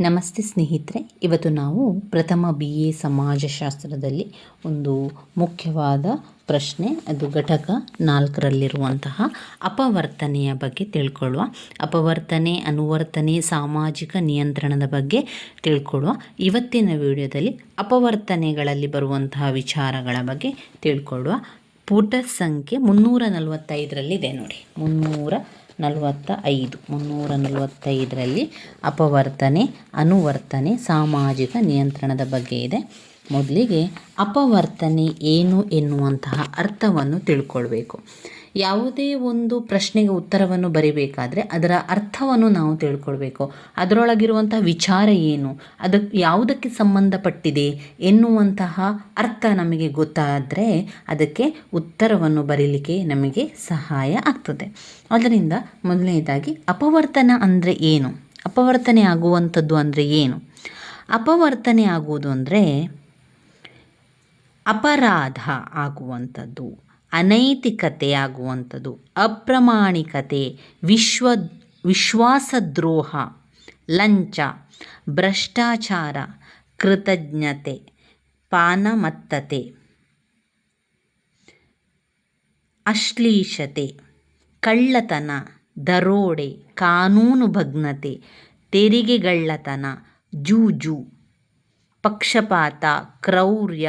ನಮಸ್ತೆ ಸ್ನೇಹಿತರೆ, ಇವತ್ತು ನಾವು ಪ್ರಥಮ ಬಿ ಎ ಸಮಾಜಶಾಸ್ತ್ರದಲ್ಲಿ ಒಂದು ಮುಖ್ಯವಾದ ಪ್ರಶ್ನೆ, ಅದು ಘಟಕ ನಾಲ್ಕರಲ್ಲಿರುವಂತಹ ಅಪವರ್ತನೆಯ ಬಗ್ಗೆ ತಿಳ್ಕೊಳ್ಳುವ. ಅಪವರ್ತನೆ, ಅನುವರ್ತನೆ, ಸಾಮಾಜಿಕ ನಿಯಂತ್ರಣದ ಬಗ್ಗೆ ತಿಳ್ಕೊಳ್ಳುವ. ಇವತ್ತಿನ ವಿಡಿಯೋದಲ್ಲಿ ಅಪವರ್ತನೆಗಳಲ್ಲಿ ಬರುವಂತಹ ವಿಚಾರಗಳ ಬಗ್ಗೆ ತಿಳ್ಕೊಳ್ಳುವ. ಪುಟ ಸಂಖ್ಯೆ ಮುನ್ನೂರ ನಲವತ್ತೈದರಲ್ಲಿದೆ ನೋಡಿ. ಮುನ್ನೂರ ನಲವತ್ತ ಐದು ಮುನ್ನೂರ ನಲವತ್ತೈದರಲ್ಲಿ ಅಪವರ್ತನೆ, ಅನುವರ್ತನೆ, ಸಾಮಾಜಿಕ ನಿಯಂತ್ರಣದ ಬಗ್ಗೆ ಇದೆ. ಮೊದಲಿಗೆ ಅಪವರ್ತನೆ ಏನು ಎನ್ನುವಂತಹ ಅರ್ಥವನ್ನು ತಿಳ್ಕೊಳ್ಬೇಕು. ಯಾವುದೇ ಒಂದು ಪ್ರಶ್ನೆಗೆ ಉತ್ತರವನ್ನು ಬರಿಬೇಕಾದರೆ ಅದರ ಅರ್ಥವನ್ನು ನಾವು ತಿಳ್ಕೊಳ್ಬೇಕು. ಅದರೊಳಗಿರುವಂತಹ ವಿಚಾರ ಏನು? ಅದಕ್ಕೆ ಯಾವುದಕ್ಕೆ ಸಂಬಂಧಪಟ್ಟಿದೆ ಎನ್ನುವಂತಹ ಅರ್ಥ ನಮಗೆ ಗೊತ್ತಾದರೆ ಅದಕ್ಕೆ ಉತ್ತರವನ್ನು ಬರೀಲಿಕ್ಕೆ ನಮಗೆ ಸಹಾಯ ಆಗ್ತದೆ. ಅದರಿಂದ ಮೊದಲನೇದಾಗಿ ಅಪವರ್ತನ ಅಂದರೆ ಏನು? ಅಪವರ್ತನೆ ಆಗುವಂಥದ್ದು ಅಂದರೆ ಏನು? ಅಪವರ್ತನೆ ಆಗುವುದು ಅಂದರೆ ಅಪರಾಧ ಆಗುವಂಥದ್ದು. ಅನೈತಿಕತೆ ಅಪ್ರಾಮಾಣಿಕತೆ ಅಪ್ರಮಾಣಿಕತೆ, ವಿಶ್ವ, ವಿಶ್ವಾಸದ್ರೋಹ, ಲಂಚ, ಭ್ರಷ್ಟಾಚಾರ, ಕೃತಜ್ಞತೆ, ಪಾನಮತ್ತತೆ, ಅಶ್ಲೀಷತೆ, ಕಳ್ಳತನ, ದರೋಡೆ, ಕಾನೂನು ಭಗ್ನತೆ, ತೆರಿಗೆಗಳ್ಳತನ, ಜೂಜು, ಪಕ್ಷಪಾತ, ಕ್ರೌರ್ಯ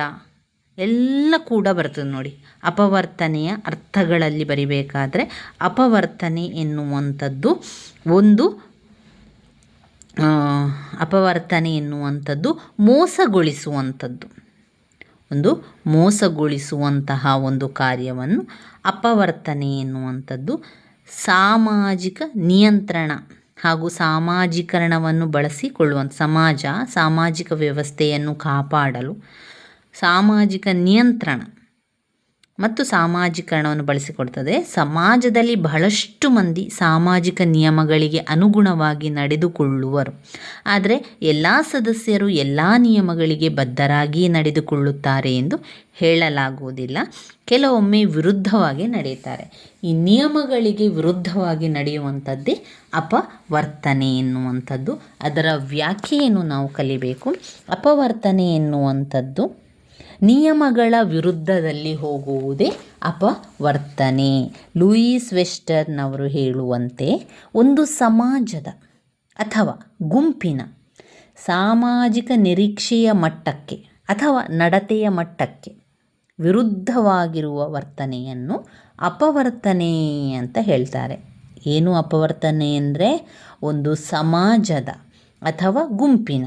ಎಲ್ಲ ಕೂಡ ಬರ್ತದೆ ನೋಡಿ. ಅಪವರ್ತನೆಯ ಅರ್ಥಗಳಲ್ಲಿ ಬರಿಬೇಕಾದ್ರೆ ಅಪವರ್ತನೆ ಎನ್ನುವಂಥದ್ದು ಒಂದು ಅಪವರ್ತನೆ ಎನ್ನುವಂಥದ್ದು ಮೋಸಗೊಳಿಸುವಂಥದ್ದು. ಒಂದು ಮೋಸಗೊಳಿಸುವಂತಹ ಒಂದು ಕಾರ್ಯವನ್ನು ಅಪವರ್ತನೆ ಎನ್ನುವಂಥದ್ದು. ಸಾಮಾಜಿಕ ನಿಯಂತ್ರಣ ಹಾಗೂ ಸಾಮಾಜೀಕರಣವನ್ನು ಬಳಸಿಕೊಳ್ಳುವಂಥ, ಸಮಾಜ, ಸಾಮಾಜಿಕ ವ್ಯವಸ್ಥೆಯನ್ನು ಕಾಪಾಡಲು ಸಾಮಾಜಿಕ ನಿಯಂತ್ರಣ ಮತ್ತು ಸಾಮಾಜೀಕರಣವನ್ನು ಬಳಸಿಕೊಡ್ತದೆ. ಸಮಾಜದಲ್ಲಿ ಬಹಳಷ್ಟು ಮಂದಿ ಸಾಮಾಜಿಕ ನಿಯಮಗಳಿಗೆ ಅನುಗುಣವಾಗಿ ನಡೆದುಕೊಳ್ಳುವರು. ಆದರೆ ಎಲ್ಲ ಸದಸ್ಯರು ಎಲ್ಲ ನಿಯಮಗಳಿಗೆ ಬದ್ಧರಾಗಿ ನಡೆದುಕೊಳ್ಳುತ್ತಾರೆ ಎಂದು ಹೇಳಲಾಗುವುದಿಲ್ಲ. ಕೆಲವೊಮ್ಮೆ ವಿರುದ್ಧವಾಗಿ ನಡೆಯುತ್ತಾರೆ. ಈ ನಿಯಮಗಳಿಗೆ ವಿರುದ್ಧವಾಗಿ ನಡೆಯುವಂಥದ್ದೇ ಅಪವರ್ತನೆ ಎನ್ನುವಂಥದ್ದು. ಅದರ ವ್ಯಾಖ್ಯೆಯನ್ನು ನಾವು ಕಲಿಬೇಕು. ಅಪವರ್ತನೆ ಎನ್ನುವಂಥದ್ದು ನಿಯಮಗಳ ವಿರುದ್ಧದಲ್ಲಿ ಹೋಗುವುದೇ ಅಪವರ್ತನೆ. ಲೂಯಿಸ್ ವೆಸ್ಟರ್ನವರು ಹೇಳುವಂತೆ ಒಂದು ಸಮಾಜದ ಅಥವಾ ಗುಂಪಿನ ಸಾಮಾಜಿಕ ನಿರೀಕ್ಷೆಯ ಮಟ್ಟಕ್ಕೆ ಅಥವಾ ನಡತೆಯ ಮಟ್ಟಕ್ಕೆ ವಿರುದ್ಧವಾಗಿರುವ ವರ್ತನೆಯನ್ನು ಅಪವರ್ತನೆ ಅಂತ ಹೇಳ್ತಾರೆ. ಏನು ಅಪವರ್ತನೆ ಅಂದರೆ ಒಂದು ಸಮಾಜದ ಅಥವಾ ಗುಂಪಿನ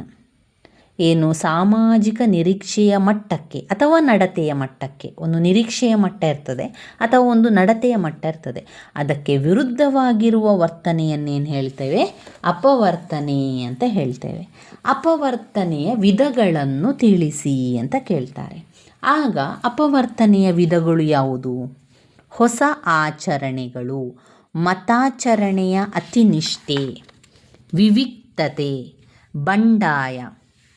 ಏನು ಸಾಮಾಜಿಕ ನಿರೀಕ್ಷೆಯ ಮಟ್ಟಕ್ಕೆ ಅಥವಾ ನಡತೆಯ ಮಟ್ಟಕ್ಕೆ. ಒಂದು ನಿರೀಕ್ಷೆಯ ಮಟ್ಟ ಇರ್ತದೆ ಅಥವಾ ಒಂದು ನಡತೆಯ ಮಟ್ಟ ಇರ್ತದೆ. ಅದಕ್ಕೆ ವಿರುದ್ಧವಾಗಿರುವ ವರ್ತನೆಯನ್ನೇನು ಹೇಳ್ತೇವೆ? ಅಪವರ್ತನೆ ಅಂತ ಹೇಳ್ತೇವೆ. ಅಪವರ್ತನೆಯ ವಿಧಗಳನ್ನು ತಿಳಿಸಿ ಅಂತ ಕೇಳ್ತಾರೆ. ಆಗ ಅಪವರ್ತನೆಯ ವಿಧಗಳು ಯಾವುದು? ಹೊಸ ಆಚರಣೆಗಳು, ಮತಾಚರಣೆಯ ಅತಿನಿಷ್ಠೆ, ವಿವಿಕ್ತತೆ, ಬಂಡಾಯ.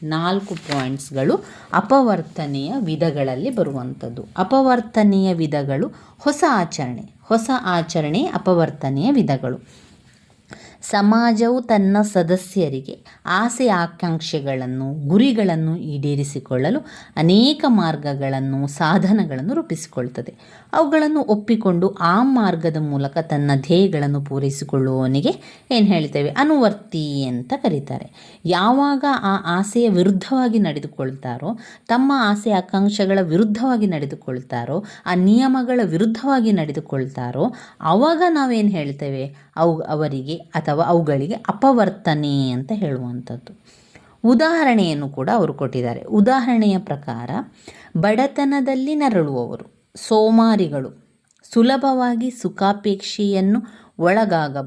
ನಾಲ್ಕು ಪಾಯಿಂಟ್ಸ್ಗಳು ಅಪವರ್ತನೆಯ ವಿಧಗಳಲ್ಲಿ ಬರುವಂಥದ್ದು. ಅಪವರ್ತನೆಯ ವಿಧಗಳು ಹೊಸ ಆಚರಣೆ. ಹೊಸ ಆಚರಣೆ ಅಪವರ್ತನೆಯ ವಿಧಗಳು. ಸಮಾಜವು ತನ್ನ ಸದಸ್ಯರಿಗೆ ಆಸೆ ಆಕಾಂಕ್ಷೆಗಳನ್ನು, ಗುರಿಗಳನ್ನು ಈಡೇರಿಸಿಕೊಳ್ಳಲು ಅನೇಕ ಮಾರ್ಗಗಳನ್ನು, ಸಾಧನಗಳನ್ನು ರೂಪಿಸಿಕೊಳ್ತದೆ ಅವುಗಳನ್ನು ಒಪ್ಪಿಕೊಂಡು ಆ ಮಾರ್ಗದ ಮೂಲಕ ತನ್ನ ಧ್ಯೇಯಗಳನ್ನು ಪೂರೈಸಿಕೊಳ್ಳುವವನಿಗೆ ಏನು ಹೇಳ್ತೇವೆ? ಅನುವರ್ತಿ ಅಂತ ಕರೀತಾರೆ. ಯಾವಾಗ ಆ ಆಸೆಯ ವಿರುದ್ಧವಾಗಿ ನಡೆದುಕೊಳ್ತಾರೋ, ತಮ್ಮ ಆಸೆ ಆಕಾಂಕ್ಷೆಗಳ ವಿರುದ್ಧವಾಗಿ ನಡೆದುಕೊಳ್ತಾರೋ, ಆ ನಿಯಮಗಳ ವಿರುದ್ಧವಾಗಿ ನಡೆದುಕೊಳ್ತಾರೋ ಆವಾಗ ನಾವೇನು ಹೇಳ್ತೇವೆ? ಅವು ಅವರಿಗೆ ಅಥವಾ ಅವುಗಳಿಗೆ ಅಪವರ್ತನೆ ಅಂತ ಹೇಳುವಂಥದ್ದು. ಉದಾಹರಣೆಯನ್ನು ಕೂಡ ಅವರು ಕೊಟ್ಟಿದ್ದಾರೆ. ಉದಾಹರಣೆಯ ಪ್ರಕಾರ, ಬಡತನದಲ್ಲಿ ನರಳುವವರು, ಸೋಮಾರಿಗಳು, ಸುಲಭವಾಗಿ ಸುಖಾಪೇಕ್ಷೆಯನ್ನು ಒಳಗಾಗ,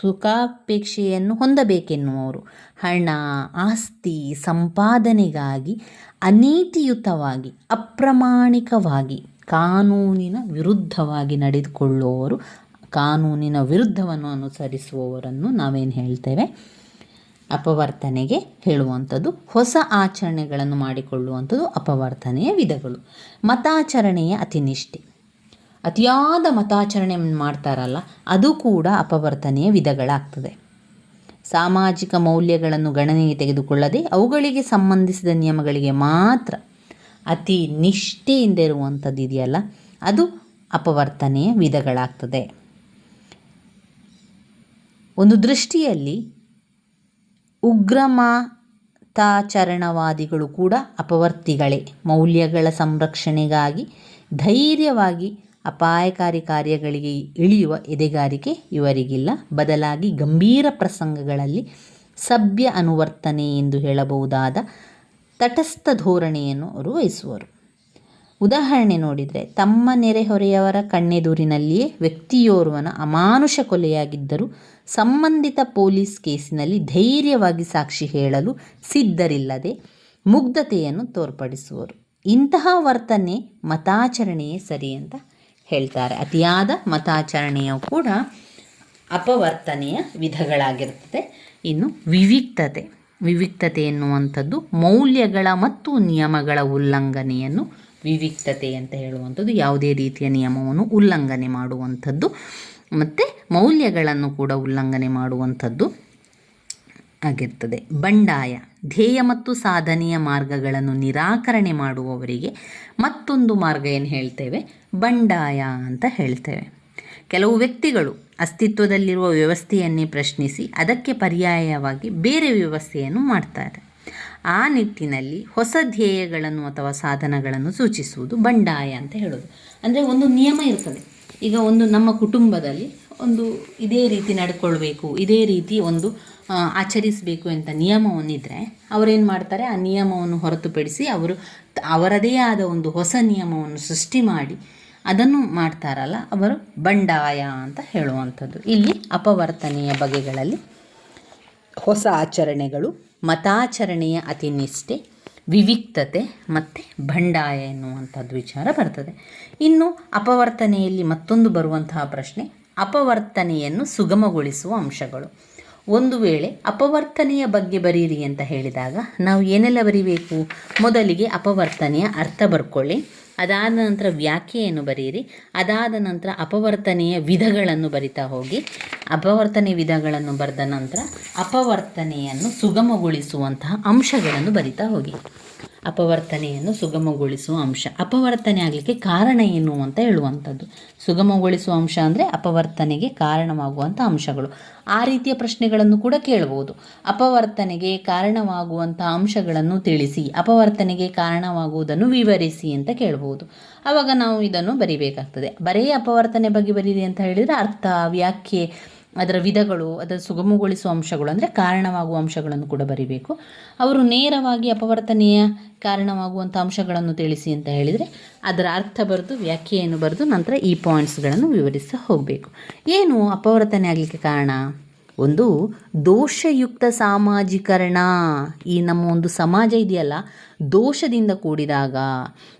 ಸುಖಾಪೇಕ್ಷೆಯನ್ನು ಹೊಂದಬೇಕೆನ್ನುವರು ಹಣ, ಆಸ್ತಿ, ಸಂಪಾದನೆಗಾಗಿ ಅನೀತಿಯುತವಾಗಿ, ಅಪ್ರಮಾಣಿಕವಾಗಿ, ಕಾನೂನಿನ ವಿರುದ್ಧವಾಗಿ ನಡೆದುಕೊಳ್ಳುವವರು ಕಾನೂನಿನ ವಿರುದ್ಧವನ್ನು ಅನುಸರಿಸುವವರನ್ನು ನಾವೇನು ಹೇಳ್ತೇವೆ? ಅಪವರ್ತನೆಗೆ ಹೇಳುವಂಥದ್ದು, ಹೊಸ ಆಚರಣೆಗಳನ್ನು ಮಾಡಿಕೊಳ್ಳುವಂಥದ್ದು ಅಪವರ್ತನೆಯ ವಿಧಗಳು. ಮತಾಚರಣೆಯ ಅತಿನಿಷ್ಠೆ. ಅತಿಯಾದ ಮತಾಚರಣೆ ಮಾಡ್ತಾರಲ್ಲ, ಅದು ಕೂಡ ಅಪವರ್ತನೆಯ ವಿಧಗಳಾಗ್ತದೆ. ಸಾಮಾಜಿಕ ಮೌಲ್ಯಗಳನ್ನು ಗಣನೆಗೆ ತೆಗೆದುಕೊಳ್ಳದೆ ಅವುಗಳಿಗೆ ಸಂಬಂಧಿಸಿದ ನಿಯಮಗಳಿಗೆ ಮಾತ್ರ ಅತಿ ನಿಷ್ಠೆಯಿಂದ ಇರುವಂಥದ್ದು ಇದೆಯಲ್ಲ ಅದು ಅಪವರ್ತನೆಯ ವಿಧಗಳಾಗ್ತದೆ. ಒಂದು ದೃಷ್ಟಿಯಲ್ಲಿ ಉಗ್ರಮತಾಚರಣವಾದಿಗಳು ಕೂಡ ಅಪವರ್ತಿಗಳೇ. ಮೌಲ್ಯಗಳ ಸಂರಕ್ಷಣೆಗಾಗಿ ಧೈರ್ಯವಾಗಿ ಅಪಾಯಕಾರಿ ಕಾರ್ಯಗಳಿಗೆ ಇಳಿಯುವ ಎದೆಗಾರಿಕೆ ಇವರಿಗಿಲ್ಲ. ಬದಲಾಗಿ ಗಂಭೀರ ಪ್ರಸಂಗಗಳಲ್ಲಿ ಸಭ್ಯ ಅನುವರ್ತನೆ ಎಂದು ಹೇಳಬಹುದಾದ ತಟಸ್ಥ ಧೋರಣೆಯನ್ನು ಅವರು ವಹಿಸುವರು. ಉದಾಹರಣೆ ನೋಡಿದರೆ, ತಮ್ಮ ನೆರೆಹೊರೆಯವರ ಕಣ್ಣೆದುರಿನಲ್ಲಿಯೇ ವ್ಯಕ್ತಿಯೋರ್ವನ ಅಮಾನುಷ ಕೊಲೆಯಾಗಿದ್ದರೂ ಸಂಬಂಧಿತ ಪೊಲೀಸ್ ಕೇಸಿನಲ್ಲಿ ಧೈರ್ಯವಾಗಿ ಸಾಕ್ಷಿ ಹೇಳಲು ಸಿದ್ಧರಿಲ್ಲದೆ ಮುಗ್ಧತೆಯನ್ನು ತೋರ್ಪಡಿಸುವರು. ಇಂತಹ ವರ್ತನೆ ಮತಾಚರಣೆಯೇ ಸರಿ ಅಂತ ಹೇಳ್ತಾರೆ. ಅತಿಯಾದ ಮತಾಚರಣೆಯು ಕೂಡ ಅಪವರ್ತನೆಯ ವಿಧಗಳಾಗಿರುತ್ತದೆ. ಇನ್ನು ವಿವಿಕ್ತತೆ. ವಿವಿಕ್ತತೆ ಎನ್ನುವಂಥದ್ದು ಮೌಲ್ಯಗಳ ಮತ್ತು ನಿಯಮಗಳ ಉಲ್ಲಂಘನೆಯನ್ನು ವಿವಿಕ್ತತೆ ಅಂತ ಹೇಳುವಂಥದ್ದು ಯಾವುದೇ ರೀತಿಯ ನಿಯಮವನ್ನು ಉಲ್ಲಂಘನೆ ಮಾಡುವಂಥದ್ದು, ಮತ್ತು ಮೌಲ್ಯಗಳನ್ನು ಕೂಡ ಉಲ್ಲಂಘನೆ ಮಾಡುವಂಥದ್ದು ಆಗಿರ್ತದೆ. ಬಂಡಾಯ, ಧ್ಯೇಯ ಮತ್ತು ಸಾಧನೆಯ ಮಾರ್ಗಗಳನ್ನು ನಿರಾಕರಣೆ ಮಾಡುವವರಿಗೆ ಮತ್ತೊಂದು ಮಾರ್ಗ ಏನು ಹೇಳ್ತೇವೆ? ಬಂಡಾಯ ಅಂತ ಹೇಳ್ತೇವೆ. ಕೆಲವು ವ್ಯಕ್ತಿಗಳು ಅಸ್ತಿತ್ವದಲ್ಲಿರುವ ವ್ಯವಸ್ಥೆಯನ್ನೇ ಪ್ರಶ್ನಿಸಿ ಅದಕ್ಕೆ ಪರ್ಯಾಯವಾಗಿ ಬೇರೆ ವ್ಯವಸ್ಥೆಯನ್ನು ಮಾಡ್ತಾರೆ. ಆ ನಿಟ್ಟಿನಲ್ಲಿ ಹೊಸ ಧ್ಯೇಯಗಳನ್ನು ಅಥವಾ ಸಾಧನಗಳನ್ನು ಸೂಚಿಸುವುದು ಬಂಡಾಯ ಅಂತ ಹೇಳೋದು. ಅಂದರೆ ಒಂದು ನಿಯಮ ಇರ್ತದೆ. ಈಗ ಒಂದು ನಮ್ಮ ಕುಟುಂಬದಲ್ಲಿ ಒಂದು ಇದೇ ರೀತಿ ನಡ್ಕೊಳ್ಬೇಕು, ಇದೇ ರೀತಿ ಒಂದು ಆಚರಿಸಬೇಕು ಅಂತ ನಿಯಮವನ್ನಿದ್ದರೆ ಅವರೇನು ಮಾಡ್ತಾರೆ? ಆ ನಿಯಮವನ್ನು ಹೊರತುಪಡಿಸಿ ಅವರು ಅವರದೇ ಆದ ಒಂದು ಹೊಸ ನಿಯಮವನ್ನು ಸೃಷ್ಟಿ ಮಾಡಿ ಅದನ್ನು ಮಾಡ್ತಾರಲ್ಲ, ಅವರು ಬಂಡಾಯ ಅಂತ ಹೇಳುವಂಥದ್ದು. ಇಲ್ಲಿ ಅಪವರ್ತನೆಯ ಬಗೆಗಳಲ್ಲಿ ಹೊಸ ಆಚರಣೆಗಳು, ಮತಾಚರಣೆಯ ಅತಿನಿಷ್ಠೆ, ವಿವಿಕ್ತತೆ ಮತ್ತು ಬಂಡಾಯ ಎನ್ನುವಂಥದ್ದು ವಿಚಾರ ಬರ್ತದೆ. ಇನ್ನು ಅಪವರ್ತನೆಯಲ್ಲಿ ಮತ್ತೊಂದು ಬರುವಂತಹ ಪ್ರಶ್ನೆ, ಅಪವರ್ತನೆಯನ್ನು ಸುಗಮಗೊಳಿಸುವ ಅಂಶಗಳು. ಒಂದು ವೇಳೆ ಅಪವರ್ತನೆಯ ಬಗ್ಗೆ ಬರೀರಿ ಅಂತ ಹೇಳಿದಾಗ ನಾವು ಏನೆಲ್ಲ ಬರಿಬೇಕು? ಮೊದಲಿಗೆ ಅಪವರ್ತನೆಯ ಅರ್ಥ ಬರ್ಕೊಳ್ಳಿ. ಅದಾದ ನಂತರ ವ್ಯಾಖ್ಯೆಯನ್ನು ಬರೀರಿ ಅದಾದ ನಂತರ ಅಪವರ್ತನೆಯ ವಿಧಗಳನ್ನು ಬರಿತಾ ಹೋಗಿ. ಅಪವರ್ತನೆ ವಿಧಗಳನ್ನು ಬರೆದ ನಂತರ ಅಪವರ್ತನೆಯನ್ನು ಸುಗಮಗೊಳಿಸುವಂತಹ ಅಂಶಗಳನ್ನು ಬರಿತಾ ಹೋಗಿ. ಅಪವರ್ತನೆಯನ್ನು ಸುಗಮಗೊಳಿಸುವ ಅಂಶ. ಅಪವರ್ತನೆ ಆಗಲಿಕ್ಕೆ ಕಾರಣ ಏನು ಅಂತ ಹೇಳುವಂಥದ್ದು. ಸುಗಮಗೊಳಿಸುವ ಅಂಶ ಅಂದರೆ ಅಪವರ್ತನೆಗೆ ಕಾರಣವಾಗುವಂಥ ಅಂಶಗಳು. ಆ ರೀತಿಯ ಪ್ರಶ್ನೆಗಳನ್ನು ಕೂಡ ಕೇಳಬಹುದು ಅಪವರ್ತನೆಗೆ ಕಾರಣವಾಗುವಂಥ ಅಂಶಗಳನ್ನು ತಿಳಿಸಿ, ಅಪವರ್ತನೆಗೆ ಕಾರಣವಾಗುವುದನ್ನು ವಿವರಿಸಿ ಅಂತ ಕೇಳಬಹುದು ಆವಾಗ ನಾವು ಇದನ್ನು ಬರಿಬೇಕಾಗ್ತದೆ. ಬರೀ ಅಪವರ್ತನೆ ಬಗ್ಗೆ ಬರೀರಿ ಅಂತ ಹೇಳಿದರೆ ಅರ್ಥ, ವ್ಯಾಖ್ಯೆ ಅದರ ವಿಧಗಳು, ಅದರ ಸುಗಮಗೊಳಿಸುವ ಅಂಶಗಳು ಅಂದರೆ ಕಾರಣವಾಗುವ ಅಂಶಗಳನ್ನು ಕೂಡ ಬರಿಬೇಕು. ಅವರು ನೇರವಾಗಿ ಅಪವರ್ತನೆಯ ಕಾರಣವಾಗುವಂಥ ಅಂಶಗಳನ್ನು ತಿಳಿಸಿ ಅಂತ ಹೇಳಿದರೆ ಅದರ ಅರ್ಥ ಬರೆದು, ವ್ಯಾಖ್ಯೆಯನ್ನು ಬರೆದು ನಂತರ ಈ ಪಾಯಿಂಟ್ಸ್ಗಳನ್ನು ವಿವರಿಸ್ತಾ ಹೋಗಬೇಕು. ಏನು ಅಪವರ್ತನೆ ಆಗಲಿಕ್ಕೆ ಕಾರಣ? ಒಂದು ದೋಷಯುಕ್ತ ಸಾಮಾಜೀಕರಣ ಈ ನಮ್ಮ ಒಂದು ಸಮಾಜ ಇದೆಯಲ್ಲ, ದೋಷದಿಂದ ಕೂಡಿದಾಗ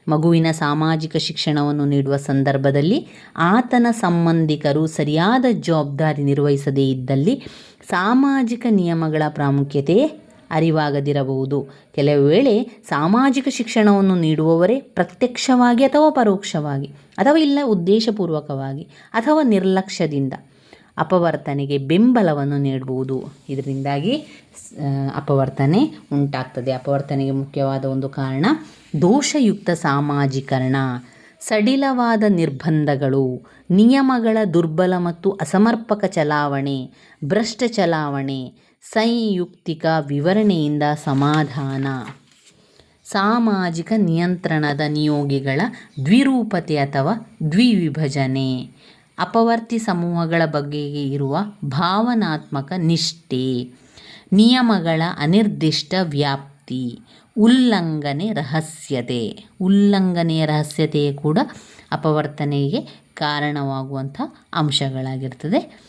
ಮಗುವಿನ ಸಾಮಾಜಿಕ ಶಿಕ್ಷಣವನ್ನು ನೀಡುವ ಸಂದರ್ಭದಲ್ಲಿ ಆತನ ಸಂಬಂಧಿಕರು ಸರಿಯಾದ ಜವಾಬ್ದಾರಿ ನಿರ್ವಹಿಸದೇ ಇದ್ದಲ್ಲಿ ಸಾಮಾಜಿಕ ನಿಯಮಗಳ ಪ್ರಾಮುಖ್ಯತೆ ಅರಿವಾಗದಿರಬಹುದು. ಕೆಲವು ವೇಳೆ ಸಾಮಾಜಿಕ ಶಿಕ್ಷಣವನ್ನು ನೀಡುವವರೇ ಪ್ರತ್ಯಕ್ಷವಾಗಿ ಅಥವಾ ಪರೋಕ್ಷವಾಗಿ ಅಥವಾ ಇಲ್ಲ ಉದ್ದೇಶಪೂರ್ವಕವಾಗಿ ಅಥವಾ ನಿರ್ಲಕ್ಷ್ಯದಿಂದ ಅಪವರ್ತನೆಗೆ ಬೆಂಬಲವನ್ನು ನೀಡಬಹುದು ಇದರಿಂದಾಗಿ ಅಪವರ್ತನೆ ಉಂಟಾಗ್ತದೆ. ಅಪವರ್ತನೆಗೆ ಮುಖ್ಯವಾದ ಒಂದು ಕಾರಣ ದೋಷಯುಕ್ತ ಸಾಮಾಜೀಕರಣ. ಸಡಿಲವಾದ ನಿರ್ಬಂಧಗಳು, ನಿಯಮಗಳ ದುರ್ಬಲ ಮತ್ತು ಅಸಮರ್ಪಕ ಚಲಾವಣೆ, ಭ್ರಷ್ಟ ಚಲಾವಣೆ, ಸಂಯುಕ್ತಿಕ ವಿವರಣೆಯಿಂದ ಸಮಾಧಾನ. ಸಾಮಾಜಿಕ ನಿಯಂತ್ರಣದ ನಿಯೋಗಿಗಳ ದ್ವಿರೂಪತೆ ಅಥವಾ ದ್ವಿವಿಭಜನೆ. ಅಪವರ್ತಿ ಸಮೂಹಗಳ ಬಗ್ಗೆ ಇರುವ ಭಾವನಾತ್ಮಕ ನಿಷ್ಠೆ, ನಿಯಮಗಳ ಅನಿರ್ದಿಷ್ಟ ವ್ಯಾಪ್ತಿ, ಉಲ್ಲಂಘನೆ ರಹಸ್ಯತೆ. ಉಲ್ಲಂಘನೆಯ ರಹಸ್ಯತೆಯೇ ಕೂಡ ಅಪವರ್ತನೆಗೆ ಕಾರಣವಾಗುವಂಥ ಅಂಶಗಳಾಗಿರ್ತದೆ.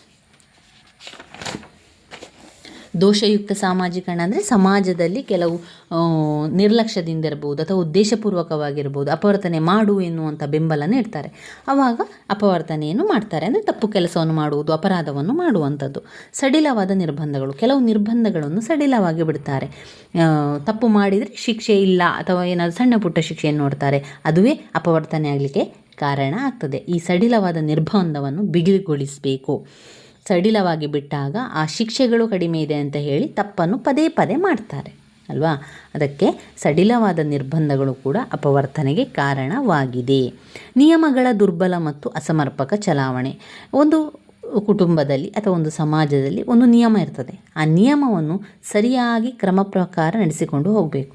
ದೋಷಯುಕ್ತ ಸಾಮಾಜೀಕರಣ ಅಂದರೆ ಸಮಾಜದಲ್ಲಿ ಕೆಲವು ನಿರ್ಲಕ್ಷ್ಯದಿಂದ ಇರ್ಬೋದು ಅಥವಾ ಉದ್ದೇಶಪೂರ್ವಕವಾಗಿರ್ಬೋದು, ಅಪವರ್ತನೆ ಮಾಡು ಎನ್ನುವಂಥ ಬೆಂಬಲ ನೀಡ್ತಾರೆ ಆವಾಗ ಅಪವರ್ತನೆಯನ್ನು ಮಾಡ್ತಾರೆ ಅಂದರೆ ತಪ್ಪು ಕೆಲಸವನ್ನು ಮಾಡುವುದು, ಅಪರಾಧವನ್ನು ಮಾಡುವಂಥದ್ದು. ಸಡಿಲವಾದ ನಿರ್ಬಂಧಗಳು, ಕೆಲವು ನಿರ್ಬಂಧಗಳನ್ನು ಸಡಿಲವಾಗಿ ಬಿಡ್ತಾರೆ. ತಪ್ಪು ಮಾಡಿದರೆ ಶಿಕ್ಷೆ ಇಲ್ಲ ಅಥವಾ ಏನಾದರೂ ಸಣ್ಣ ಪುಟ್ಟ ಶಿಕ್ಷೆಯನ್ನು ನೋಡ್ತಾರೆ, ಅದುವೇ ಅಪವರ್ತನೆ ಆಗಲಿಕ್ಕೆ ಕಾರಣ ಆಗ್ತದೆ. ಈ ಸಡಿಲವಾದ ನಿರ್ಬಂಧವನ್ನು ಬಿಗಿಗೊಳಿಸಬೇಕು. ಸಡಿಲವಾಗಿ ಬಿಟ್ಟಾಗ ಆ ಶಿಕ್ಷೆಗಳು ಕಡಿಮೆ ಇದೆ ಅಂತ ಹೇಳಿ ತಪ್ಪನ್ನು ಪದೇ ಪದೇ ಮಾಡ್ತಾರೆ, ಅಲ್ವಾ? ಅದಕ್ಕೆ ಸಡಿಲವಾದ ನಿರ್ಬಂಧಗಳು ಕೂಡ ಅಪವರ್ತನೆಗೆ ಕಾರಣವಾಗಿದೆ. ನಿಯಮಗಳ ದುರ್ಬಲ ಮತ್ತು ಅಸಮರ್ಪಕ ಚಲಾವಣೆ. ಒಂದು ಕುಟುಂಬದಲ್ಲಿ ಅಥವಾ ಒಂದು ಸಮಾಜದಲ್ಲಿ ಒಂದು ನಿಯಮ ಇರ್ತದೆ. ಆ ನಿಯಮವನ್ನು ಸರಿಯಾಗಿ ಕ್ರಮ ಪ್ರಕಾರ ನಡೆಸಿಕೊಂಡು ಹೋಗಬೇಕು.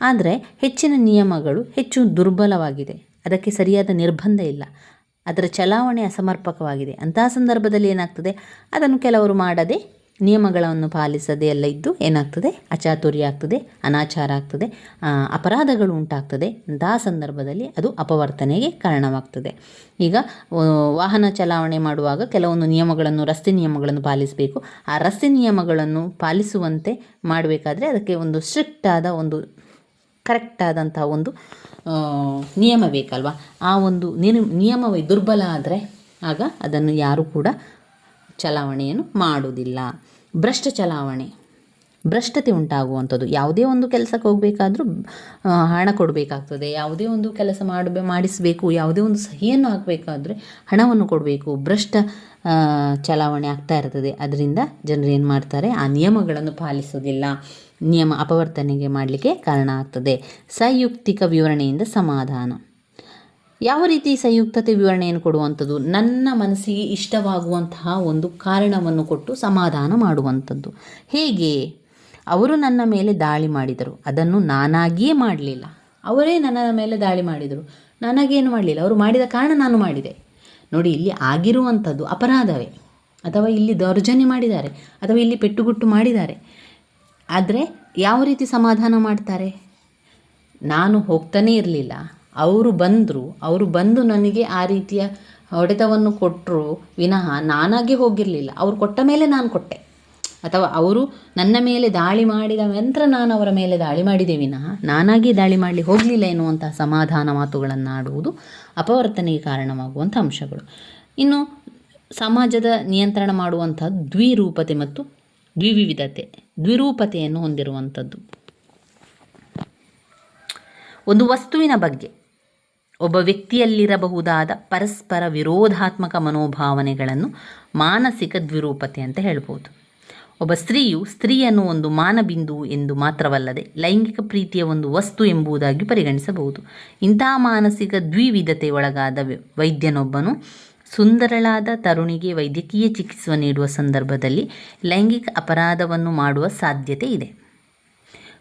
ಆದರೆ ಹೆಚ್ಚಿನ ನಿಯಮಗಳು ಹೆಚ್ಚು ದುರ್ಬಲವಾಗಿದೆ. ಅದಕ್ಕೆ ಸರಿಯಾದ ನಿರ್ಬಂಧ ಇಲ್ಲ. ಅದರ ಚಲಾವಣೆ ಅಸಮರ್ಪಕವಾಗಿದೆ. ಅಂತಹ ಸಂದರ್ಭದಲ್ಲಿ ಏನಾಗ್ತದೆ? ಅದನ್ನು ಕೆಲವರು ಮಾಡದೆ, ನಿಯಮಗಳನ್ನು ಪಾಲಿಸದೆ ಎಲ್ಲ ಇದ್ದು ಏನಾಗ್ತದೆ? ಅಚಾತುರ್ಯ ಆಗ್ತದೆ, ಅನಾಚಾರ ಆಗ್ತದೆ ಅಪರಾಧಗಳು ಉಂಟಾಗ್ತದೆ. ಅಂತಹ ಸಂದರ್ಭದಲ್ಲಿ ಅದು ಅಪವರ್ತನೆಗೆ ಕಾರಣವಾಗ್ತದೆ. ಈಗ ವಾಹನ ಚಲಾವಣೆ ಮಾಡುವಾಗ ಕೆಲವೊಂದು ನಿಯಮಗಳನ್ನು, ರಸ್ತೆ ನಿಯಮಗಳನ್ನು ಪಾಲಿಸಬೇಕು. ಆ ರಸ್ತೆ ನಿಯಮಗಳನ್ನು ಪಾಲಿಸುವಂತೆ ಮಾಡಬೇಕಾದ್ರೆ ಅದಕ್ಕೆ ಒಂದು ಸ್ಟ್ರಿಕ್ಟ್ ಆದ ಒಂದು ಕರೆಕ್ಟ್ ಒಂದು ನಿಯಮ ಬೇಕಲ್ವಾ? ಆ ಒಂದು ನಿರ್, ನಿಯಮವೇ ದುರ್ಬಲ ಆದರೆ ಆಗ ಅದನ್ನು ಯಾರೂ ಕೂಡ ಚಲಾವಣೆಯನ್ನು ಮಾಡುವುದಿಲ್ಲ. ಭ್ರಷ್ಟ ಚಲಾವಣೆ. ಭ್ರಷ್ಟತೆ ಉಂಟಾಗುವಂಥದ್ದು. ಯಾವುದೇ ಒಂದು ಕೆಲಸಕ್ಕೆ ಹೋಗಬೇಕಾದ್ರೂ ಹಣ ಕೊಡಬೇಕಾಗ್ತದೆ. ಯಾವುದೇ ಒಂದು ಕೆಲಸ ಮಾಡಬೇ ಮಾಡಿಸಬೇಕು. ಯಾವುದೇ ಒಂದು ಸಹಿಯನ್ನು ಹಾಕಬೇಕಾದ್ರೆ ಹಣವನ್ನು ಕೊಡಬೇಕು. ಭ್ರಷ್ಟ ಚಲಾವಣೆ ಆಗ್ತಾ ಇರ್ತದೆ. ಅದರಿಂದ ಜನರು ಏನು ಮಾಡ್ತಾರೆ? ಆ ನಿಯಮಗಳನ್ನು ಪಾಲಿಸೋದಿಲ್ಲ ನಿಯಮ ಅಪವರ್ತನೆಗೆ ಮಾಡಲಿಕ್ಕೆ ಕಾರಣ ಆಗ್ತದೆ. ಸಂಯುಕ್ತಿಕ ವಿವರಣೆಯಿಂದ ಸಮಾಧಾನ. ಯಾವ ರೀತಿ ಸಂಯುಕ್ತತೆ ವಿವರಣೆಯನ್ನು ಕೊಡುವಂಥದ್ದು? ನನ್ನ ಮನಸ್ಸಿಗೆ ಇಷ್ಟವಾಗುವಂತಹ ಒಂದು ಕಾರಣವನ್ನು ಕೊಟ್ಟು ಸಮಾಧಾನ ಮಾಡುವಂಥದ್ದು. ಹೇಗೆ? ಅವರು ನನ್ನ ಮೇಲೆ ದಾಳಿ ಮಾಡಿದರು. ಅದನ್ನು ನಾನಾಗಿಯೇ ಮಾಡಲಿಲ್ಲ. ಅವರೇ ನನ್ನ ಮೇಲೆ ದಾಳಿ ಮಾಡಿದರು. ನನಗೇನು ಮಾಡಲಿಲ್ಲ. ಅವರು ಮಾಡಿದ ಕಾರಣ ನಾನು ಮಾಡಿದೆ. ನೋಡಿ, ಇಲ್ಲಿ ಆಗಿರುವಂಥದ್ದು ಅಪರಾಧವೇ. ಅಥವಾ ಇಲ್ಲಿ ದೌರ್ಜನ್ಯ ಮಾಡಿದ್ದಾರೆ. ಅಥವಾ ಇಲ್ಲಿ ಪೆಟ್ಟುಗುಟ್ಟು ಮಾಡಿದ್ದಾರೆ. ಆದರೆ ಯಾವ ರೀತಿ ಸಮಾಧಾನ ಮಾಡ್ತಾರೆ? ನಾನು ಹೋಗ್ತಾನೇ ಇರಲಿಲ್ಲ. ಅವರು ಬಂದರು. ಅವರು ಬಂದು ನನಗೆ ಆ ರೀತಿಯ ಹೊಡೆತವನ್ನು ಕೊಟ್ಟರು ವಿನಃ ನಾನಾಗೆ ಹೋಗಿರಲಿಲ್ಲ. ಅವರು ಕೊಟ್ಟ ಮೇಲೆ ನಾನು ಕೊಟ್ಟೆ. ಅಥವಾ ಅವರು ನನ್ನ ಮೇಲೆ ದಾಳಿ ಮಾಡಿದ ನಂತರ ನಾನು ಅವರ ಮೇಲೆ ದಾಳಿ ಮಾಡಿದೆ ವಿನಃ ನಾನಾಗಿ ದಾಳಿ ಮಾಡಲಿ ಹೋಗಲಿಲ್ಲ ಎನ್ನುವಂಥ ಸಮಾಧಾನ ಮಾತುಗಳನ್ನು ಆಡುವುದು ಅಪವರ್ತನೆಗೆ ಕಾರಣವಾಗುವಂಥ ಅಂಶಗಳು. ಇನ್ನು ಸಮಾಜದ ನಿಯಂತ್ರಣ ಮಾಡುವಂಥ ದ್ವಿರೂಪತೆ ಮತ್ತು ದ್ವಿವಿಧತೆ, ದ್ವಿರೂಪತೆಯನ್ನು ಹೊಂದಿರುವಂಥದ್ದು. ಒಂದು ವಸ್ತುವಿನ ಬಗ್ಗೆ, ಒಬ್ಬ ವ್ಯಕ್ತಿಯಲ್ಲಿರಬಹುದಾದ ಪರಸ್ಪರ ವಿರೋಧಾತ್ಮಕ ಮನೋಭಾವನೆಗಳನ್ನು ಮಾನಸಿಕ ದ್ವಿರೂಪತೆ ಅಂತ ಹೇಳ್ಬೋದು. ಒಬ್ಬ ಸ್ತ್ರೀಯು ಸ್ತ್ರೀಯನ್ನು ಒಂದು ಮಾನಬಿಂದು ಎಂದು ಮಾತ್ರವಲ್ಲದೆ ಲೈಂಗಿಕ ಪ್ರೀತಿಯ ಒಂದು ವಸ್ತು ಎಂಬುದಾಗಿ ಪರಿಗಣಿಸಬಹುದು. ಇಂತಹ ಮಾನಸಿಕ ದ್ವಿವಿಧತೆ ಒಳಗಾದ ವೈದ್ಯನೊಬ್ಬನು ಸುಂದರಳಾದ ತರುಣಿಗೆ ವೈದ್ಯಕೀಯ ಚಿಕಿತ್ಸೆ ನೀಡುವ ಸಂದರ್ಭದಲ್ಲಿ ಲೈಂಗಿಕ ಅಪರಾಧವನ್ನು ಮಾಡುವ ಸಾಧ್ಯತೆ ಇದೆ.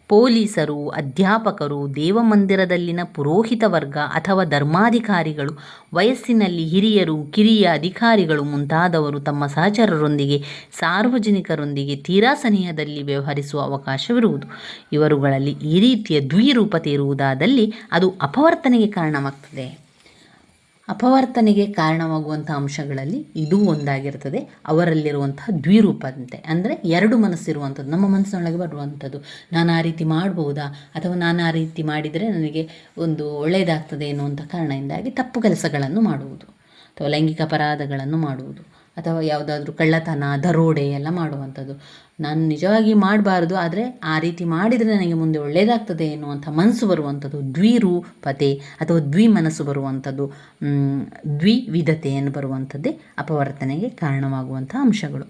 ಪೊಲೀಸರು, ಅಧ್ಯಾಪಕರು, ದೇವಮಂದಿರದಲ್ಲಿನ ಪುರೋಹಿತ ವರ್ಗ ಅಥವಾ ಧರ್ಮಾಧಿಕಾರಿಗಳು, ವಯಸ್ಸಿನಲ್ಲಿ ಹಿರಿಯರು, ಕಿರಿಯ ಅಧಿಕಾರಿಗಳು ಮುಂತಾದವರು ತಮ್ಮ ಸಹಚರರೊಂದಿಗೆ, ಸಾರ್ವಜನಿಕರೊಂದಿಗೆ ತೀರಾ ಸನಿಹದಲ್ಲಿ ವ್ಯವಹರಿಸುವ ಅವಕಾಶವಿರುವುದು. ಇವರುಗಳಲ್ಲಿ ಈ ರೀತಿಯ ದ್ವಿರೂಪತೆ ಇರುವುದಾದಲ್ಲಿ ಅದು ಅಪವರ್ತನೆಗೆ ಕಾರಣವಾಗ್ತದೆ. ಅಪವರ್ತನೆಗೆ ಕಾರಣವಾಗುವಂಥ ಅಂಶಗಳಲ್ಲಿ ಇದೂ ಒಂದಾಗಿರ್ತದೆ. ಅವರಲ್ಲಿರುವಂತಹ ದ್ವಿರೂಪದಂತೆ. ಅಂದರೆ ಎರಡು ಮನಸ್ಸಿರುವಂಥದ್ದು. ನಮ್ಮ ಮನಸ್ಸಿನೊಳಗೆ ಬರುವಂಥದ್ದು. ನಾನು ಆ ರೀತಿ ಮಾಡ್ಬೋದಾ? ಅಥವಾ ನಾನು ಆ ರೀತಿ ಮಾಡಿದರೆ ನನಗೆ ಒಂದು ಒಳ್ಳೆಯದಾಗ್ತದೆ ಎನ್ನುವಂಥ ಕಾರಣದಿಂದಾಗಿ ತಪ್ಪು ಕೆಲಸಗಳನ್ನು ಮಾಡುವುದು. ಅಥವಾ ಲೈಂಗಿಕ ಅಪರಾಧಗಳನ್ನು ಮಾಡುವುದು. ಅಥವಾ ಯಾವುದಾದ್ರೂ ಕಳ್ಳತನ, ದರೋಡೆ ಎಲ್ಲ ಮಾಡುವಂಥದ್ದು. ನಾನು ನಿಜವಾಗಿ ಮಾಡಬಾರ್ದು, ಆದರೆ ಆ ರೀತಿ ಮಾಡಿದರೆ ನನಗೆ ಮುಂದೆ ಒಳ್ಳೆಯದಾಗ್ತದೆ ಎನ್ನುವಂಥ ಮನಸ್ಸು ಬರುವಂಥದ್ದು. ದ್ವಿರೂಪತೆ ಅಥವಾ ದ್ವಿ ಮನಸ್ಸು ಬರುವಂಥದ್ದು ದ್ವಿವಿಧತೆಯನ್ನು ಬರುವಂಥದ್ದೇ ಅಪವರ್ತನೆಗೆ ಕಾರಣವಾಗುವಂಥ ಅಂಶಗಳು.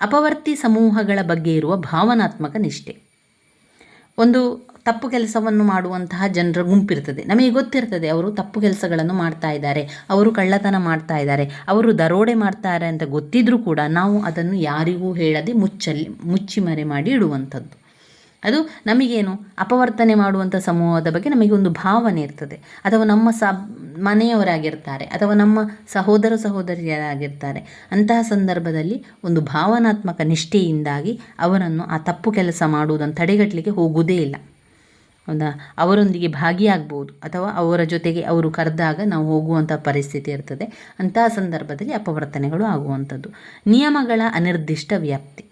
ಅಪವರ್ತಿ ಸಮೂಹಗಳ ಬಗ್ಗೆ ಇರುವ ಭಾವನಾತ್ಮಕ ನಿಷ್ಠೆ. ಒಂದು ತಪ್ಪು ಕೆಲಸವನ್ನು ಮಾಡುವಂತಹ ಜನರ ಗುಂಪಿರ್ತದೆ ನಮಗೆ ಗೊತ್ತಿರ್ತದೆ, ಅವರು ತಪ್ಪು ಕೆಲಸಗಳನ್ನು ಮಾಡ್ತಾ ಇದ್ದಾರೆ, ಅವರು ಕಳ್ಳತನ ಮಾಡ್ತಾ ಇದ್ದಾರೆ, ಅವರು ದರೋಡೆ ಮಾಡ್ತಾರೆ ಅಂತ ಗೊತ್ತಿದ್ರೂ ಕೂಡ ನಾವು ಅದನ್ನು ಯಾರಿಗೂ ಹೇಳದೆ ಮುಚ್ಚಲ್ಲಿ ಮುಚ್ಚಿ ಮರೆ ಮಾಡಿ ಇಡುವಂಥದ್ದು. ಅದು ನಮಗೇನು ಅಪವರ್ತನೆ ಮಾಡುವಂಥ ಸಮೂಹದ ಬಗ್ಗೆ ನಮಗೆ ಒಂದು ಭಾವನೆ ಇರ್ತದೆ. ಅಥವಾ ನಮ್ಮ ಸ, ಮನೆಯವರಾಗಿರ್ತಾರೆ, ಅಥವಾ ನಮ್ಮ ಸಹೋದರ ಸಹೋದರಿಯರಾಗಿರ್ತಾರೆ. ಅಂತಹ ಸಂದರ್ಭದಲ್ಲಿ ಒಂದು ಭಾವನಾತ್ಮಕ ನಿಷ್ಠೆಯಿಂದಾಗಿ ಅವರನ್ನು ಆ ತಪ್ಪು ಕೆಲಸ ಮಾಡುವುದನ್ನು ತಡೆಗಟ್ಟಲಿಕ್ಕೆ ಹೋಗುವುದೇ ಇಲ್ಲ. ಹೌದಾ? ಅವರೊಂದಿಗೆ ಭಾಗಿಯಾಗ್ಬೋದು, ಅಥವಾ ಅವರ ಜೊತೆಗೆ ಅವರು ಕರೆದಾಗ ನಾವು ಹೋಗುವಂಥ ಪರಿಸ್ಥಿತಿ ಇರ್ತದೆ. ಅಂತಹ ಸಂದರ್ಭದಲ್ಲಿ ಅಪವರ್ತನೆಗಳು ಆಗುವಂಥದ್ದು. ನಿಯಮಗಳ ಅನಿರ್ದಿಷ್ಟ ವ್ಯಾಪ್ತಿ.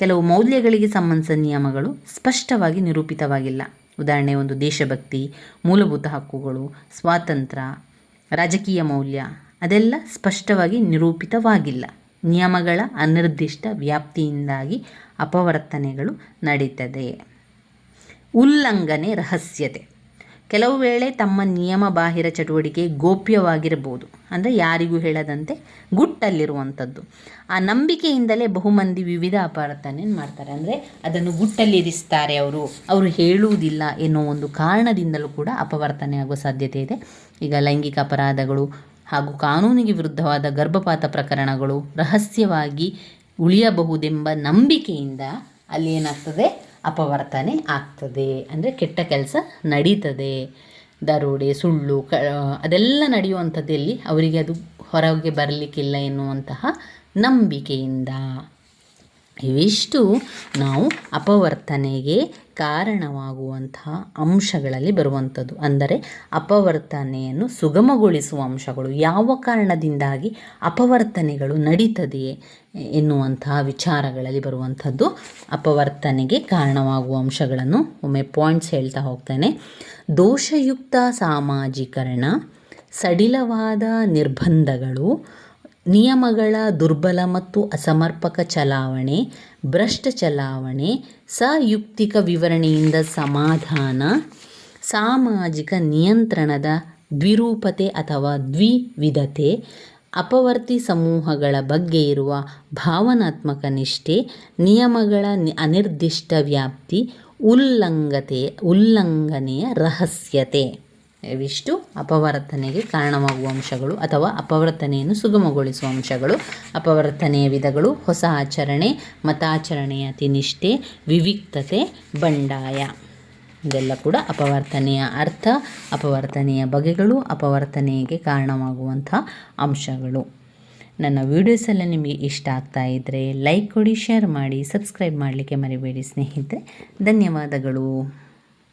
ಕೆಲವು ಮೌಲ್ಯಗಳಿಗೆ ಸಂಬಂಧಿಸಿದ ನಿಯಮಗಳು ಸ್ಪಷ್ಟವಾಗಿ ನಿರೂಪಿತವಾಗಿಲ್ಲ. ಉದಾಹರಣೆ, ಒಂದು ದೇಶಭಕ್ತಿ, ಮೂಲಭೂತ ಹಕ್ಕುಗಳು, ಸ್ವಾತಂತ್ರ್ಯ, ರಾಜಕೀಯ ಮೌಲ್ಯ, ಅದೆಲ್ಲ ಸ್ಪಷ್ಟವಾಗಿ ನಿರೂಪಿತವಾಗಿಲ್ಲ. ನಿಯಮಗಳ ಅನಿರ್ದಿಷ್ಟ ವ್ಯಾಪ್ತಿಯಿಂದಾಗಿ ಅಪವರ್ತನೆಗಳು ನಡೀತದೆ ಉಲ್ಲಂಘನೆ, ರಹಸ್ಯತೆ. ಕೆಲವು ವೇಳೆ ತಮ್ಮ ನಿಯಮ ಬಾಹಿರ ಚಟುವಟಿಕೆ ಗೋಪ್ಯವಾಗಿರಬಹುದು. ಅಂದರೆ ಯಾರಿಗೂ ಹೇಳದಂತೆ ಗುಟ್ಟಲ್ಲಿರುವಂಥದ್ದು. ಆ ನಂಬಿಕೆಯಿಂದಲೇ ಬಹುಮಂದಿ ವಿವಿಧ ಅಪರಾಧನೆ ಮಾಡ್ತಾರೆ. ಅಂದರೆ ಅದನ್ನು ಗುಟ್ಟಲ್ಲಿರಿಸ್ತಾರೆ ಅವರು. ಅವರು ಹೇಳುವುದಿಲ್ಲ ಎನ್ನುವ ಒಂದು ಕಾರಣದಿಂದಲೂ ಕೂಡ ಅಪವರ್ತನೆ ಆಗುವ ಸಾಧ್ಯತೆ ಇದೆ. ಈಗ ಲೈಂಗಿಕ ಅಪರಾಧಗಳು ಹಾಗೂ ಕಾನೂನಿಗೆ ವಿರುದ್ಧವಾದ ಗರ್ಭಪಾತ ಪ್ರಕರಣಗಳು ರಹಸ್ಯವಾಗಿ ಉಳಿಯಬಹುದೆಂಬ ನಂಬಿಕೆಯಿಂದ ಅಲ್ಲಿ ಏನಾಗ್ತದೆ? ಅಪವರ್ತನೆ ಆಗ್ತದೆ. ಅಂದರೆ ಕೆಟ್ಟ ಕೆಲಸ ನಡೀತದೆ. ದರೋಡೆ, ಸುಳ್ಳು, ಕ ಅದೆಲ್ಲ ನಡೆಯುವಂಥದ್ದಲ್ಲಿ ಅವರಿಗೆ ಅದು ಹೊರಗೆ ಬರಲಿಕ್ಕಿಲ್ಲ ಎನ್ನುವಂತಹ ನಂಬಿಕೆಯಿಂದ. ಇವಿಷ್ಟು ನಾವು ಅಪವರ್ತನೆಗೆ ಕಾರಣವಾಗುವಂತಹ ಅಂಶಗಳಲ್ಲಿ ಬರುವಂಥದ್ದು. ಅಂದರೆ ಅಪವರ್ತನೆಯನ್ನು ಸುಗಮಗೊಳಿಸುವ ಅಂಶಗಳು. ಯಾವ ಕಾರಣದಿಂದಾಗಿ ಅಪವರ್ತನೆಗಳು ನಡೀತದೆಯೇ ಎನ್ನುವಂತಹ ವಿಚಾರಗಳಲ್ಲಿ ಬರುವಂಥದ್ದು ಅಪವರ್ತನೆಗೆ ಕಾರಣವಾಗುವ ಅಂಶಗಳನ್ನು ಒಮ್ಮೆ ಪಾಯಿಂಟ್ಸ್ ಹೇಳ್ತಾ ಹೋಗ್ತೇನೆ. ದೋಷಯುಕ್ತ ಸಾಮಾಜೀಕರಣ, ಸಡಿಲವಾದ ನಿರ್ಬಂಧಗಳು ನಿಯಮಗಳ ದುರ್ಬಲ ಮತ್ತು ಅಸಮರ್ಪಕ ಚಲಾವಣೆ, ಭ್ರಷ್ಟ ಚಲಾವಣೆ, ಸಯುಕ್ತಿಕ ವಿವರಣೆಯಿಂದ ಸಮಾಧಾನ, ಸಾಮಾಜಿಕ ನಿಯಂತ್ರಣದ ದ್ವಿರೂಪತೆ ಅಥವಾ ದ್ವಿವಿಧತೆ, ಅಪವರ್ತಿ ಸಮೂಹಗಳ ಬಗ್ಗೆ ಇರುವ ಭಾವನಾತ್ಮಕ ನಿಷ್ಠೆ, ನಿಯಮಗಳ ಅನಿರ್ದಿಷ್ಟ ವ್ಯಾಪ್ತಿ, ಉಲ್ಲಂಘತೆ ಉಲ್ಲಂಘನೆಯ ರಹಸ್ಯತೆ. ಇವಿಷ್ಟು ಅಪವರ್ತನೆಗೆ ಕಾರಣವಾಗುವ ಅಂಶಗಳು ಅಥವಾ ಅಪವರ್ತನೆಯನ್ನು ಸುಗಮಗೊಳಿಸುವ ಅಂಶಗಳು, ಅಪವರ್ತನೆಯ ವಿಧಗಳು, ಹೊಸ ಆಚರಣೆ, ಮತಾಚರಣೆಯ ಅತಿನಿಷ್ಠೆ, ವಿವಿಕ್ತತೆ, ಬಂಡಾಯ. ಇದೆಲ್ಲ ಕೂಡ ಅಪವರ್ತನೆಯ ಅರ್ಥ, ಅಪವರ್ತನೆಯ ಬಗೆಗಳು, ಅಪವರ್ತನೆಗೆ ಕಾರಣವಾಗುವಂಥ ಅಂಶಗಳು. ನನ್ನ ವೀಡಿಯೋಸ್ ನಿಮಗೆ ಇಷ್ಟ ಆಗ್ತಾ ಇದ್ದರೆ ಲೈಕ್ ಕೊಡಿ ಶೇರ್ ಮಾಡಿ ಸಬ್ಸ್ಕ್ರೈಬ್ ಮಾಡಲಿಕ್ಕೆ ಮರಿಬೇಡಿ ಸ್ನೇಹಿತರೆ. ಧನ್ಯವಾದಗಳು.